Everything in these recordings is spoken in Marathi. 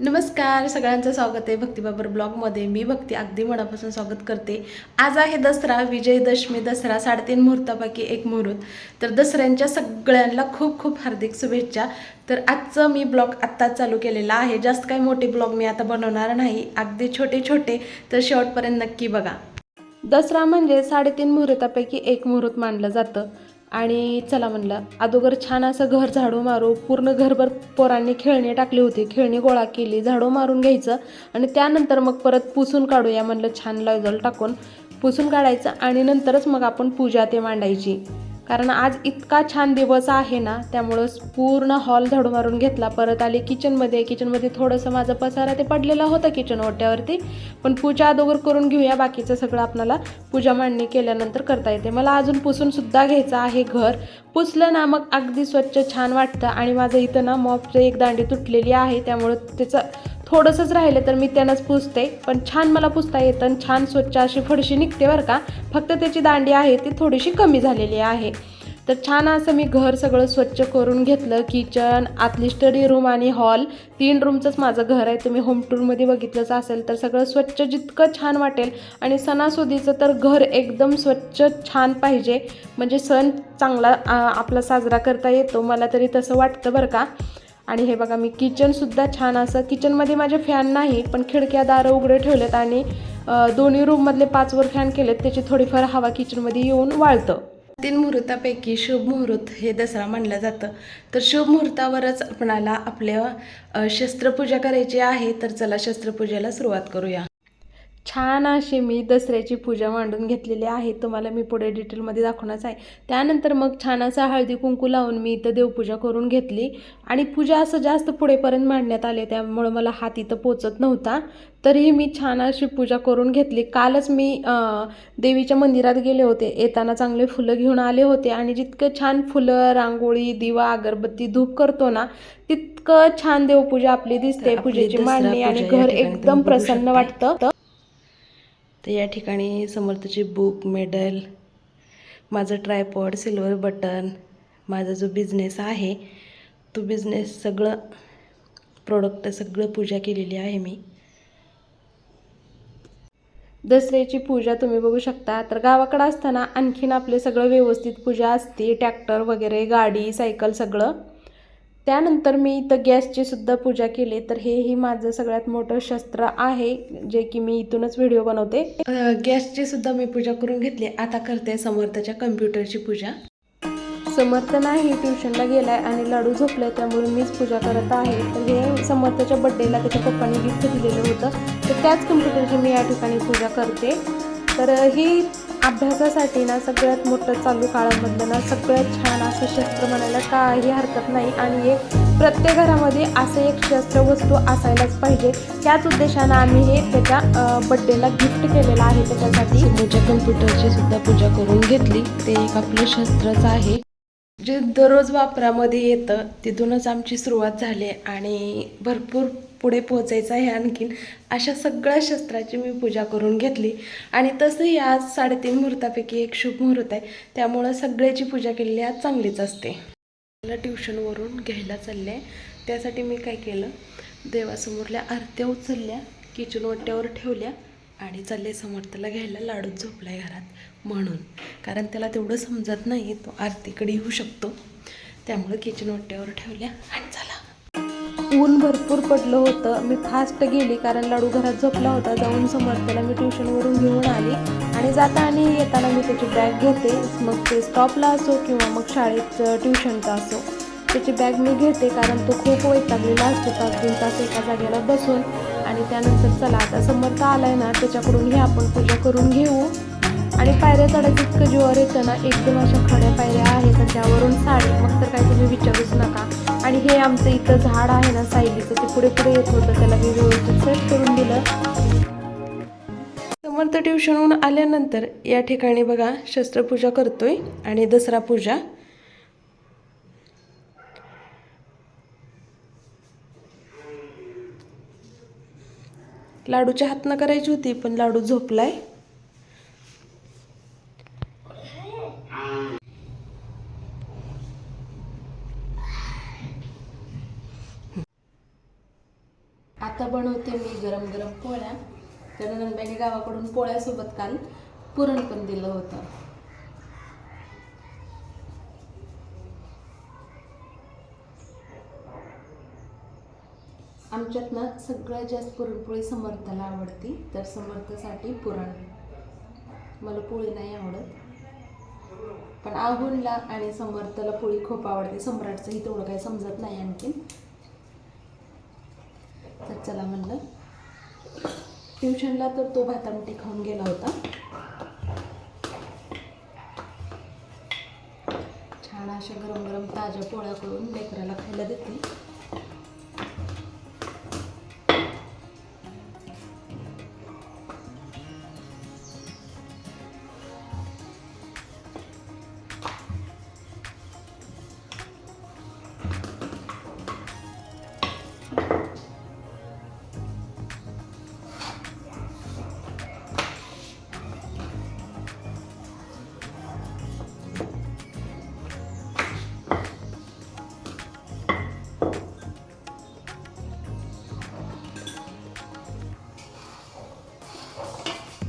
नमस्कार सगळ्यांचं स्वागत आहे भक्तीबाबर ब्लॉगमध्ये. मी भक्ती अगदी मनापासून स्वागत करते. आज आहे दसरा विजयदशमी दसरा साडेतीन मुहूर्तापैकी एक मुहूर्त. तर दसऱ्यांच्या सगळ्यांना खूप खूप हार्दिक शुभेच्छा. तर आजचं मी ब्लॉग आत्ताच चालू केलेला आहे. जास्त काही मोठे ब्लॉग मी आता बनवणार नाही. अगदी छोटे छोटे तर शेवटपर्यंत नक्की बघा. दसरा म्हणजे साडेतीन मुहूर्तापैकी एक मुहूर्त मानलं जातं. आणि चला म्हणलं अगोदर छान असं घर झाडू मारू पूर्ण घरभर पोरांनी खेळणी टाकली होती खेळणी गोळा केली झाडू मारून घ्यायचं आणि त्यानंतर मग परत पुसून काढूया म्हणलं छान लॉयझॉल टाकून. पुसून काढायचं आणि नंतरच मग आपण पूजा ते मांडायची. कारण आज इतका छान दिवस आहे ना त्यामुळं पूर्ण हॉल धड मारून घेतला. परत आले किचनमध्ये किचनमध्ये थोडंसं माझा पसारा ते पडलेला होता किचन ओट्यावरती. पण पूजा अगोदर करून घेऊया बाकीचं सगळं आपणाला पूजा मांडणी केल्यानंतर करता येते. मला अजून पुसूनसुद्धा घ्यायचं आहे घर. पुसलं ना मग अगदी स्वच्छ छान वाटतं. आणि माझं इथं ना मॉपचं एक दांडी तुटलेली आहे त्यामुळं त्याचं थोडंसंच राहिलं तर मी त्यानंच पुसते. पण छान मला पुसता येतं आणि छान स्वच्छ अशी फडशी निघते बरं का. फक्त त्याची दांडी आहे ती थोडीशी कमी झालेली आहे. तर छान असं मी घर सगळं स्वच्छ करून घेतलं. किचन आतली स्टडी रूम आणि हॉल. तीन रूमचंच माझं घर आहे. तुम्ही होम टूरमध्ये बघितलंच असेल तर सगळं स्वच्छ जितकं छान वाटेल. आणि सणासुदीचं तर घर एकदम स्वच्छ छान पाहिजे. म्हणजे सण चांगला आपला साजरा करता येतो. मला तरी तसं वाटतं बरं का. आणि हे बघा मी किचनसुद्धा छान असं किचनमध्ये माझे फॅन नाही पण खिडक्या दारं उघडे ठेवलेत आणि दोन्ही रूममधले पाचवर फॅन केलेत त्याची थोडीफार हवा किचनमध्ये येऊन वाळतं. तीन मुहूर्तापैकी शुभ मुहूर्त हे दसरा मानलं जातं. तर शुभ मुहूर्तावरच आपणाला आपल्या शस्त्रपूजा करायची आहे तर चला शस्त्रपूजेला सुरुवात करूया. छान अशी मी दसऱ्याची पूजा मांडून घेतलेली आहे. तुम्हाला मी पुढे डिटेलमध्ये दाखवणारच आहे. त्यानंतर मग छान असा हळदी कुंकू लावून मी इथं देवपूजा करून घेतली. आणि पूजा असं जास्त पुढेपर्यंत मांडण्यात आले त्यामुळं मला हात इथं पोचत नव्हता. तरीही मी छान अशी पूजा करून घेतली. कालच मी देवीच्या मंदिरात गेले होते. येताना चांगले फुलं घेऊन आले होते. आणि जितकं छान फुलं रांगोळी दिवा अगरबत्ती धूप करतो ना तितकं छान देवपूजा आपली दिसते. पूजेची मांडणी आणि घर एकदम प्रसन्न. वाटतं. तर या ठिकाणी समर्थची बुक मेडल माझं ट्रायपॉड सिल्वर बटन माझा जो बिझनेस आहे तो बिझनेस सगळं प्रोडक्ट सगळं पूजा केलेली आहे मी. दसऱ्याची पूजा तुम्ही बघू शकता. तर गावाकडं असताना आणखीन आपले सगळं व्यवस्थित पूजा असते. ट्रॅक्टर वगैरे गाडी सायकल सगळं. त्यानंतर मी इथं गॅसची सुद्धा पूजा केली. तर हे ही माझं सगळ्यात मोठं शस्त्र आहे जे की मी इथूनच व्हिडिओ बनवते. गॅसची सुद्धा मी पूजा करून घेतली. आता करते समर्थच्या कम्प्युटरची पूजा. समर्थ नाही ट्युशनला गेलाय आणि लाडू झोपलाय त्यामुळे मीच पूजा करत आहे. तर हे समर्थच्या बड्डेला त्याच्या पप्पांनी गिफ्ट दिलेलं होतं. तर त्याच कम्प्युटरची मी या ठिकाणी पूजा करते. तर ही अभ्यासासाठी ना सगळ्यात मोठं चालू काळामधलं ना सगळ्यात छान असं शस्त्र म्हणायला काही हरकत नाही. आणि एक प्रत्येक घरामध्ये असं एक शस्त्र वस्तू असायलाच पाहिजे. त्याच उद्देशानं आम्ही हे त्याच्या बड्डेला गिफ्ट केलेलं आहे त्याच्यासाठी. समोरच्या कम्प्युटरची सुद्धा पूजा करून घेतली. ते एक आपलं शस्त्रच आहे. जे दररोज वापरामध्ये येतं तिथूनच आमची सुरुवात झाली आणि भरपूर पुढे पोचायचं आहे आणखीन. अशा सगळ्या शस्त्राची मी पूजा करून घेतली. आणि तसंही आज साडेतीन मुहूर्तापैकी एक शुभ मुहूर्त आहे. त्यामुळं सगळ्याची पूजा केलेली आज चांगलीच असते. मला ट्युशनवरून घ्यायला चालले आहे. त्यासाठी मी काय केलं? देवासमोरल्या आरत्या उचलल्या किचन ओट्यावर ठेवल्या आणि चालले समर्थला घ्यायला लाडूच झोपलाय घरात म्हणून. कारण त्याला तेवढं समजत नाही तो आरतीकडे येऊ शकतो. त्यामुळं किचन ओट्यावर ठेवल्या आणि चला. ऊन भरपूर पडलं होतं. मी फास्ट गेली कारण लाडू घरात झोपला होता. जाऊन समर्थला मी ट्युशनवरून घेऊन आली आणि जाता आणि येताना मी त्याची बॅग घेते. मग ते स्टॉपला असो किंवा मग शाळेचं ट्युशनचा असो. त्याची बॅग मी घेते कारण तो खूप वैतागलेला असतो. तास दोन तास एका जागेला बसून आणि त्यानंतर चला आता समर्थ आहे ना त्याच्याकडून हे आपण पूजा करून घेऊ. आणि पायऱ्या चढायचं इतकं जीवावर येतं ना एकदम अशा खड्या पायऱ्या आहेत त्यावरून साडी. मग तर काही तुम्ही विचारूच नका. आणि हे आमचं इथं झाड आहे ना सायलीचं ते पुढे पुढे येत होतं. त्याला मी व्यवस्थित सेट करून दिलं. समर्थ ट्युशनहून आल्यानंतर या ठिकाणी बघा शस्त्रपूजा करतोय आणि दसरा पूजा. लाडूच्या हातनं करायची होती पण लाडू झोपलाय. आता बनवते मी गरम गरम पोळ्या. तर नंदबाई गावाकडून पोळ्यासोबत काल पुरण पण दिलं होतं. आमच्यात ना सगळ्यात जास्त पुरणपोळी समर्थाला आवडती तर समर्थासाठी पुरण. मला पोळी नाही आवडत. पण आहुणला आणि समर्थाला पोळी खूप आवडते. सम्राटचंही तेवढं काही समजत नाही आणखीन. चला म्हणलं. ट्युशनला तर तो भातामटी खाऊन गेला होता. छान अशा गरम गरम ताज्या पोळ्या करून लेकराला खायला देते.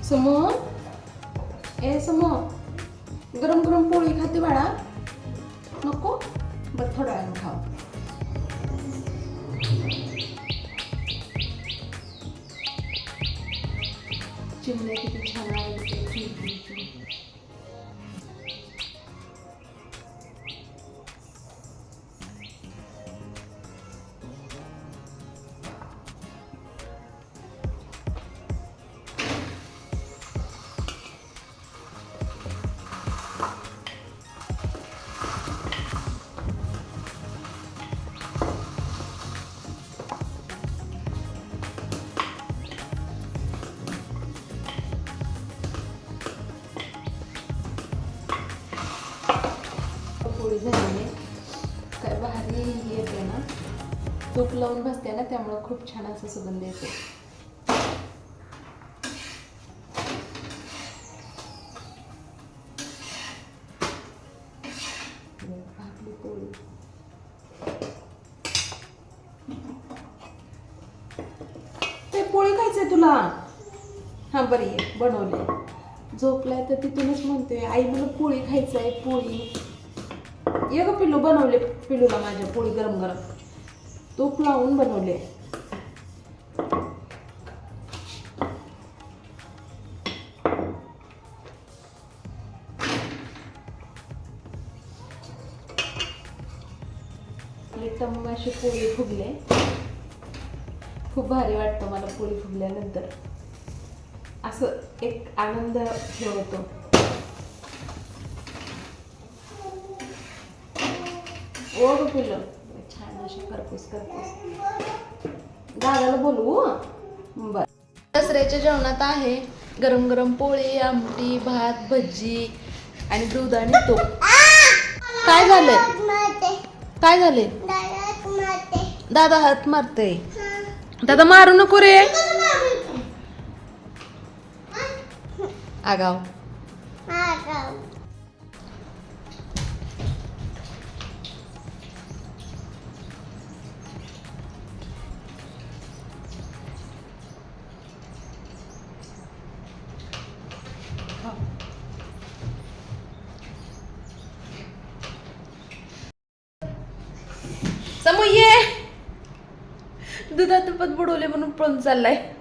समोर. ए समोर. गरम गरम पोळी खाते बाळा. नको. बरं थोडा वेळ खाऊ. चिमण्या किती छान आहे पोळी झालेली आहे. काय भारी येते ना. तूप लावून बसते ना त्यामुळं खूप छान असं सुगंध येते. भाकरी पोळी. ते पोळी खायचंय तुला? हा बरी आहे बनवली. झोपलाय तर तिथूनच म्हणतोय आई मला पोळी खायचंय पोळी. ये ग पिल्लू बनवले पिल्लूला माझ्या पोळी गरम गरम. तूप लावून बनवले. मग अशी पोळी फुगले. खूप भारी वाटतं मला पोळी फुगल्यानंतर. असं एक आनंद हे होतो. ओ ग पिल्लं छान अशी करपूस करपूस दादाला बोलवू बर. दसऱ्याच्या जेवणात आहे गरम गरम पोळी आमटी भात भजी आणि दूध आणि तूप. काय झालंय? काय झाले दादा हात मारते. दादा मारू नको रे. आगाव. समू बुडवले म्हणून पळून चाललाय.